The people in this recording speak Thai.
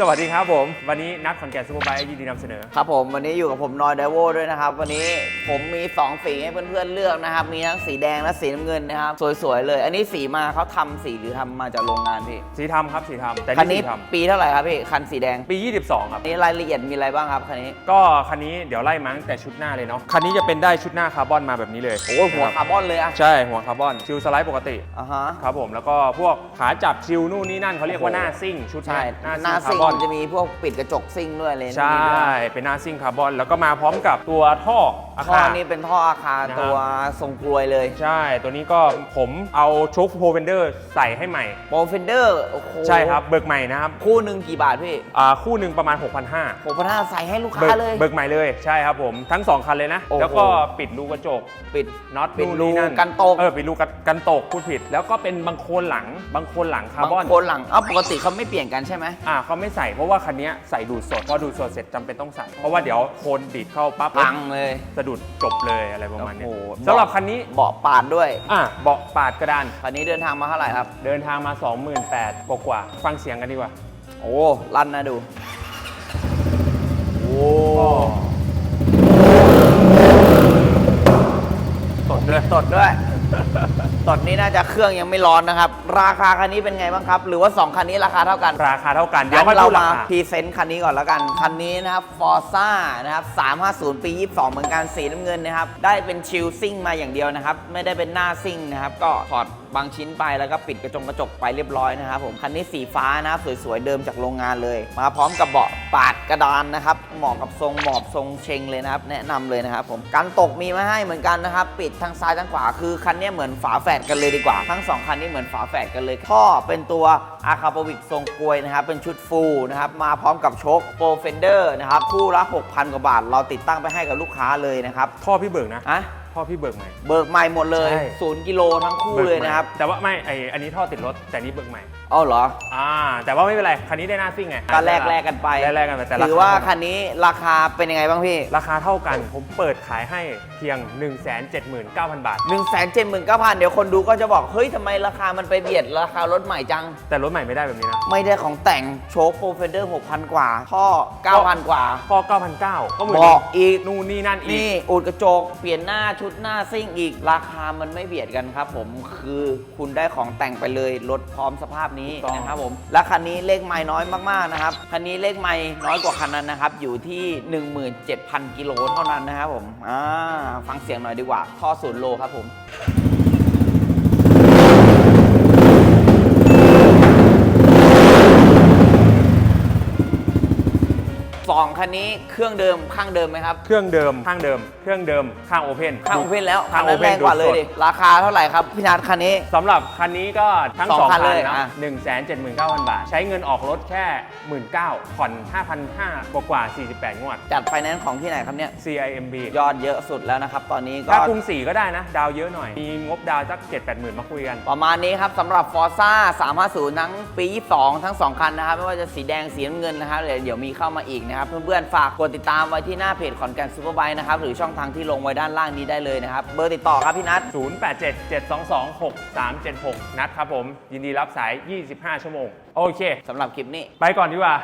สวัสดีครับผม วันนี้นัดขอนแก่นซูเปอร์ไบค์ยินดีนำเสนอ ครับผมวันนี้อยู่กับผมนอยเดโวด้วยนะครับ วันนี้ผมมี 2 สีให้เพื่อนๆเลือกนะครับ มีทั้งสีแดงและสีน้ำเงินนะครับ สวยๆเลย อันนี้สีมาเขาทำสีหรือทำมาจากโรงงานพี่สีทำครับสีทำแต่คันนี่นี้สีทปีเท่าไหร่ครับพี่คันสีแดงำปี 22 ครับ อันนี้รายละเอียดมีอะไรบ้างครับคันนี้ก็คันนี้เดี๋ยวไล่มาตั้งแต่ชุดหน้าเลยเนาะคันนี้จะเป็นได้ชุดหน้าคาร์บอนมาแบบนี้เลยโอ้ยหัวนะคคาร์บอนเลยอะใช่หัวคาร์บอนชิลสไลด์ปกติอ่าฮะ ครับผมแล้วก็พวกขาจับชิลนู่นนี่นั่นเขาเรียกว่าโอ้โหหน้าซิ่งชุดใช่เนี้ยหน้าคาซิ่งร์บอน จะมีพวกปิดกระจกซิ่งด้วยเลยใช่นี่ด้วยเป็นหน้าซิ่งคาร์บอน แล้วก็มาพร้อมกับตัวท่ออาท่อคานี้เป็นท่ออาคารนะครับตัวทรงกลวยเลย ใช่ ตัวนี้ก็ผมเอาโชคโพเวนเดอร์ใส่ให้ใหม่ โปรเฟนเดอร์โอ้โหใช่ครับ เบิกใหม่นะครับคู่หนึ่งกี่บาทพี่อ่าคู่หนึ่งประมาณ 6,500 ผมพันห้าใส่ให้ลูกเบิค้ากเลย เบิกใหม่เลยใช่ครับผมทั้ง 2 คันเลยนะ โอ้โห แล้วก็ปิดรูกระจกปิด น็อตปิดนู่นรูนี่นั่นกันตก เออปิดรูกันกันตกพูดผิด แล้วก็เป็นบังโคลนหลังบังโคลนหลังคาร์บอนบางคนหลังเอ้าปกติเขาไม่เปลี่ยนกันใช่ไหม อ่าเขาไม่ใส่เพราะว่าคันนี้ใส่ดูดสดพอดูดสดเสร็จจำเป็นต้องใส่เพราะว่าเดี๋ยวโคลนดีดเข้าปั๊บพังเลยสะดุดจบเลยอะไรประมาณเนี้ยโอ้โห สำหรับคันนี้เบาะปาดด้วย อะเบาะปาดกระดาน คันนี้เดินทางมาเท่าไหร่ครับ เดินทางมา 28,000กว่ากว่าๆฟังเสียงกันดีกว่า โอ้ลั่นนะดู โอ้สดเลยสดด้วย ตอนนี้น่าจะเครื่องยังไม่ร้อนนะครับ ราคาคันนี้เป็นไงบ้างครับ หรือว่า 2 คันนี้ราคาเท่ากันราคาเท่ากันเดี๋ยวงั้ค่อยนเราพูดรามาคาพรีเซนต์คันนี้ก่อนแล้วกัน คันนี้นะครับ Forza นะครับ350 ปี 22 เหมือนกันสีน้ำเงินนะครับ ได้เป็นชิลซิ่งมาอย่างเดียวนะครับ ไม่ได้เป็นหน้าซิ่งนะครับ ก็ถอดบางชิ้นไปแล้วก็ปิดกระจงกระจกไปเรียบร้อยนะครับผม คันนี้สีฟ้านะครับสวยๆ เดิมจากโรงงานเลย มาพร้อมกับเบาะปาดกระดานนะครับเหมาะกับทรงหมอบทรงเชงเลยนะครับ แนะนำเลยนะครับผมการตกมีมาให้เหมือนกันนะครับ ปิดทั้งซ้ายทั้งขวาคือคันนี้เหมือนฝาแฝดกันเลยดีกว่า ทั้งสองคันนี้เหมือนฝาแฝดกันเลยท่อเป็นตัวอาคาปวิกทรงกลวยนะครับ เป็นชุดฟูลนะครับ มาพร้อมกับโชคโปรเฟนเดอร์นะครับ คู่ละ 6,000 กว่าบาท เราติดตั้งไปให้กับลูกค้าเลยนะครับท่อพี่เบิกนะอะท่อพี่เบิกใหม่ เบิกใหม่หมดเลยใช่ ศูนย์กิโลทั้งคู่บิกเลยใหม่นะครับ แต่ว่าไม่ไออันนี้ท่อติดรถแต่นี่เบิกใหม่อ้าวเหรอ อ่า แต่ว่าไม่เป็นไร คันนี้ได้หน้าซิ่งไงก็แลกแลกกันไปแลกแลกกันไปแต่ราถือคาว่าเท่าคักันนนี้ราคาเป็นยังไงบ้างพี่ ราคาเท่ากันผมเปิดขายให้เพียง 179,000 บาท 1 7 9 0 0 0 เดี๋ยวคนดูก็จะบอก เฮ้ยทำไมราคามันไปเบียดราคารถใหม่จัง แต่รถใหม่ไม่ได้แบบนี้นะ ไม่ได้ของแต่งโชคโปรเฟนเดอร์ 6,000 กว่าท่อ9,000 กว่าพอ9,900ก็เหมือนเบาะอีกนู่นนี่นั่นอีนี่กอูดกระจกเปลี่ยนหน้าชุดหน้าซิ่งอีกราคามันไม่เบียดกันครับ ผมคือคุณได้ของแต่งไปเลยรถพร้อมสภาพนี้ถูกต้องนะครับผมและคันนี้เลขไม้น้อยมากๆนะครับคันนี้เลขไม้น้อยกว่าคันนั้นนะครับอยู่ที่ 17,000 กิโลเท่านั้นนะครับผมอ่าฟังเสียงหน่อยดีกว่าท่อศูนย์โลครับผม สองคันนี้เครื่องเดิมข้างเดิมไหมครับ เครื่องเดิมข้างเดิม เครื่องเดิมข้างโอเพนข้างโอเพนแล้วข้างคันนั้นโอเพแรนงกว่าเลยดูดสดดิราคาเท่าไหร่ครับพี่นัทคันนี้สำหรับคันนี้ก็ทั้งสองสองคัคันนเลยนะอะหนึ่งแสนเจ็ดหมื่นเก้าพันบาท ใช้เงินออกรถแค่1 9ื่นเก้าผ่อนห้าพันห้ากว่ากว่าสี่สิบแปดงวด จัดไฟแนนซ์ของที่ไหนครับเนี่ย CIMB ยอดเยอะสุดแล้วนะครับตอนนี้ก็ถ้ากรุงศรีก็ได้นะ ดาวเยอะหน่อย มีงบดาวสักเจ็ดแปดหมื่นมาคุยกัน ประมาณนี้ครับสำหรับ Forza 350 ทั้งปี 22 ทั้ง 2 คันนะครับไม่ว่าจะสีแดงสีน้ำเงินนะครับเดี๋ยวเดี๋ยวมีเข้ามาอีกนะครับเพื่อนๆ ฝากกดติดตามไว้ที่หน้าเพจขอนแก่นซูเปอร์ไบค์นะครับ หรือช่องทางที่ลงไว้ด้านล่างนี้ได้เลยนะครับ เบอร์ติดต่อครับพี่นัท 0877226376 นัดครับผม ยินดีรับสาย 25 ชั่วโมง โอเค สำหรับคลิปนี้ ไปก่อนดีกว่า